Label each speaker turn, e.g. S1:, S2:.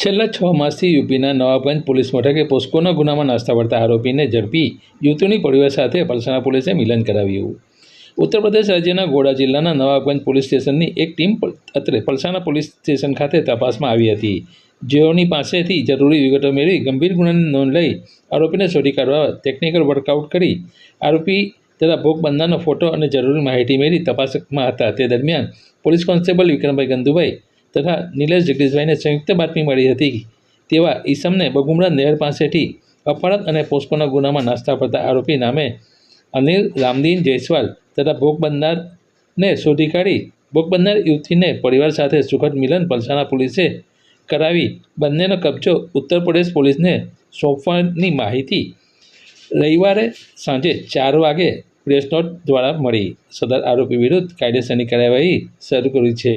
S1: છેલ્લા છ માસથી યુપીના નવાબગંજ પોલીસ મથકે પોસ્કોના ગુનામાં નાસ્તા વળતા આરોપીને ઝડપી યુવતીની પરિવાર સાથે પલસાણા પોલીસે મિલન કરાવ્યું. ઉત્તર પ્રદેશ રાજ્યના ગોડા જિલ્લાના નવાબગંજ પોલીસ સ્ટેશનની એક ટીમ અત્રે પલસાણા પોલીસ સ્ટેશન ખાતે તપાસમાં આવી હતી. જેઓની પાસેથી જરૂરી વિગતો મેળવી ગંભીર ગુનાની નોંધ લઈ આરોપીને શોધી કાઢવા ટેકનિકલ વર્કઆઉટ કરી આરોપી તથા ભોગ બનનારનો ફોટો અને જરૂરી માહિતી મેળવી તપાસમાં હતા. તે દરમિયાન પોલીસ કોન્સ્ટેબલ વિક્રમભાઈ ગંદુભાઈ તથા નિલેશ જગદીશભાઈને સંયુક્ત બાતમી મળી હતી તેવા ઈસમને બગુમડા નહેર પાસેથી અપહરણ અને પોસ્કોના ગુનામાં નાસ્તા પડતા આરોપી નામે અનિલ રામદીન જયસ્વાલ તથા ભોગ શોધી કાઢી ભોગ યુવતીને પરિવાર સાથે સુખદ મિલન પલસાણા પોલીસે કરાવી બંનેનો કબજો ઉત્તર પ્રદેશ પોલીસને સોંપવાની માહિતી રવિવારે સાંજે ચાર વાગે પ્રેસ નોટ દ્વારા મળી. સદર આરોપી વિરુદ્ધ કાયદેસરની કાર્યવાહી શરૂ કરી છે.